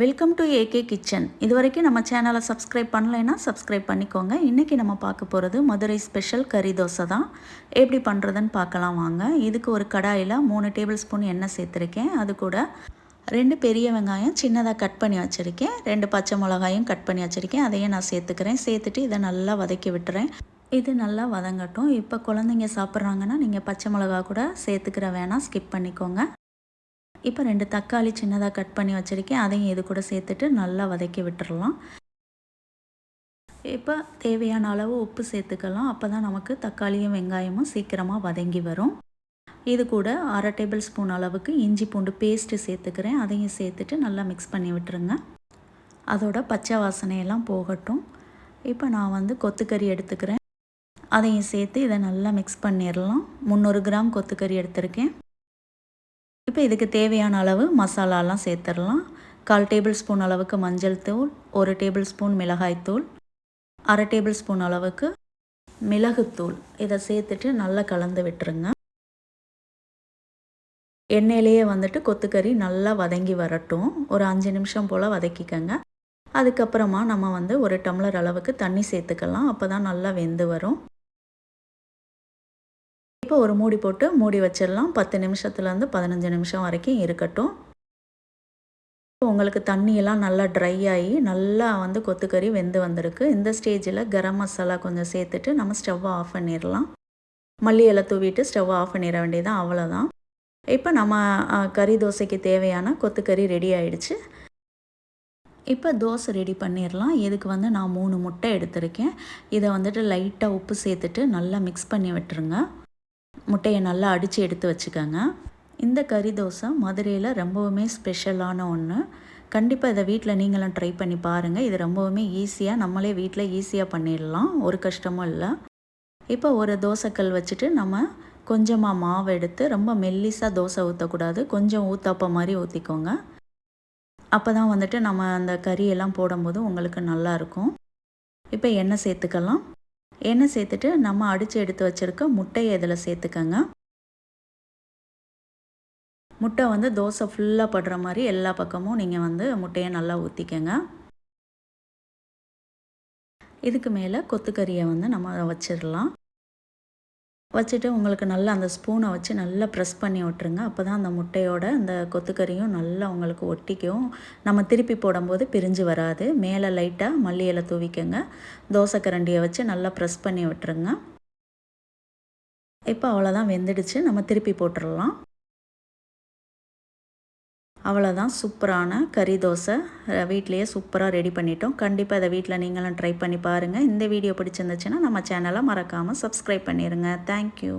Welcome to AK kitchen இது வரைக்கும் நம்ம சேனலை சப்ஸ்கிரைப் பண்ணலைன்னா சப்ஸ்கிரைப் பண்ணிக்கோங்க. இன்றைக்கி நம்ம பார்க்க போகிறது மதுரை ஸ்பெஷல் கறி தோசை தான். எப்படி பண்ணுறதுன்னு பார்க்கலாம் வாங்க. இதுக்கு ஒரு கடாயில் மூணு டேபிள் ஸ்பூன் எண்ணெய் சேர்த்துருக்கேன். அது கூட ரெண்டு பெரிய வெங்காயம் சின்னதாக கட் பண்ணி வச்சுருக்கேன். ரெண்டு பச்சை மிளகாயும் கட் பண்ணி வச்சுருக்கேன். அதையும் நான் சேர்த்துக்கிறேன். சேர்த்துட்டு இதை நல்லா வதக்கி விட்டுறேன். இது நல்லா வதங்கட்டும். இப்போ குழந்தைங்க சாப்பிட்றாங்கன்னா நீங்கள் பச்சை மிளகா கூட சேர்த்துக்கிற வேணாம். ஸ்கிப் பண்ணிக்கோங்க. இப்போ ரெண்டு தக்காளி சின்னதாக கட் பண்ணி வச்சுருக்கேன். அதையும் இது கூட சேர்த்துட்டு நல்லா வதக்கி விட்டுறலாம். இப்போ தேவையான அளவு உப்பு சேர்த்துக்கலாம். அப்போ தான் நமக்கு தக்காளியும் வெங்காயமும் சீக்கிரமாக வதங்கி வரும். இது கூட அரை டேபிள் ஸ்பூன் அளவுக்கு இஞ்சி பூண்டு பேஸ்ட்டு சேர்த்துக்கிறேன். அதையும் சேர்த்துட்டு நல்லா மிக்ஸ் பண்ணி விட்டுருங்க. அதோட பச்சை வாசனையெல்லாம் போகட்டும். இப்போ நான் வந்து கொத்துக்கறி எடுத்துக்கிறேன். அதையும் சேர்த்து இதை நல்லா மிக்ஸ் பண்ணிடலாம் முந்நூறு கிராம் கொத்துக்கறி எடுத்திருக்கேன். இப்போ இதுக்கு தேவையான அளவு மசாலாலாம் சேர்த்துடலாம். கால் டேபிள் ஸ்பூன் அளவுக்கு மஞ்சள் தூள் ஒரு டேபிள் ஸ்பூன் மிளகாய்த்தூள் அரை டேபிள் ஸ்பூன் அளவுக்கு மிளகுத்தூள் இதை சேர்த்துட்டு நல்லா கலந்து விட்டுருங்க. எண்ணெயிலேயே வந்துட்டு கொத்துக்கறி நல்லா வதங்கி வரட்டும். ஒரு அஞ்சு நிமிஷம் போல் வதக்கிக்கங்க. அதுக்கப்புறமா நம்ம வந்து ஒரு டம்ளர் அளவுக்கு தண்ணி சேர்த்துக்கலாம். அப்போ தான் நல்லா வெந்து வரும். இப்போ ஒரு மூடி போட்டு மூடி வச்சிடலாம். பத்து நிமிஷத்துலேருந்து பதினஞ்சு நிமிஷம் வரைக்கும் இருக்கட்டும். உங்களுக்கு தண்ணியெல்லாம் நல்லா ட்ரை ஆகி நல்லா வந்து கொத்துக்கறி வெந்து வந்திருக்கு. இந்த ஸ்டேஜில் கரம் மசாலா கொஞ்சம் சேர்த்துட்டு நம்ம ஸ்டவ்வை ஆஃப் பண்ணிடலாம். மல்லி இலை தூவிட்டு ஸ்டவ்வை ஆஃப் பண்ணிட வேண்டியதான் அவ்வளோதான் இப்போ நம்ம கறி தோசைக்கு தேவையான கொத்துக்கறி ரெடி ஆயிடுச்சு. இப்போ தோசை ரெடி பண்ணிடலாம். இதுக்கு வந்து நான் மூணு முட்டை எடுத்திருக்கேன். இதை வந்துட்டு லைட்டாக உப்பு சேர்த்துட்டு நல்லா மிக்ஸ் பண்ணி விட்டுருங்க. முட்டையை நல்லா அடித்து எடுத்து வச்சுக்கோங்க. இந்த கறி தோசை மதுரையில் ரொம்பவுமே ஸ்பெஷலான ஒன்று கண்டிப்பாக இதை வீட்டில் நீங்களும் ட்ரை பண்ணி பாருங்கள் இது ரொம்பவுமே ஈஸியாக நம்மளே வீட்டில் ஈஸியாக பண்ணிடலாம். ஒரு கஷ்டமும் இல்லை. இப்போ ஒரு தோசைக்கல் வச்சுட்டு நம்ம கொஞ்சமாக மாவு எடுத்து ரொம்ப மெல்லிஸாக தோசை ஊற்றக்கூடாது கொஞ்சம் ஊத்தாப்ப மாதிரி ஊற்றிக்கோங்க அப்போ தான் வந்துட்டு நம்ம அந்த கறியெல்லாம் போடும்போது உங்களுக்கு நல்லாயிருக்கும் இப்போ எண்ணெய் சேர்த்துக்கலாம். எண்ணெய் சேர்த்துட்டு நம்ம அடித்து எடுத்து வச்சுருக்க முட்டையை இதில் சேர்த்துக்கங்க. முட்டை வந்து தோசை ஃபுல்லாக படுற மாதிரி எல்லா பக்கமும் நீங்கள் வந்து முட்டையை நல்லா ஊற்றிக்கங்க இதுக்கு மேலே கொத்துக்கறியை வந்து நம்ம வச்சிடலாம். வச்சுட்டு உங்களுக்கு நல்லா அந்த ஸ்பூனை வச்சு நல்லா ப்ரெஸ் பண்ணி விட்டுருங்க. அப்போ தான் அந்த முட்டையோட அந்த கொத்துக்கறியும் நல்லா உங்களுக்கு ஒட்டிக்கும். நம்ம திருப்பி போடும்போது பிரிஞ்சு வராது. மேலே லைட்டாக மல்லி இலை தூவிக்கங்க. தோசை கரண்டியை வச்சு நல்லா ப்ரெஸ் பண்ணி விட்டுருங்க. இப்போ அவ்வளோதான் வெந்துடுச்சு. நம்ம திருப்பி போட்டுடலாம். அவ்வளோதான் சூப்பரான கறி தோசை. வீட்லேயே சூப்பராக ரெடி பண்ணிட்டோம். கண்டிப்பாக இதை வீட்டில் நீங்களும் ட்ரை பண்ணி பாருங்கள் இந்த வீடியோ பிடிச்சிருந்துச்சுன்னா நம்ம சேனலை மறக்காமல் சப்ஸ்கிரைப் பண்ணிடுங்க தேங்க்யூ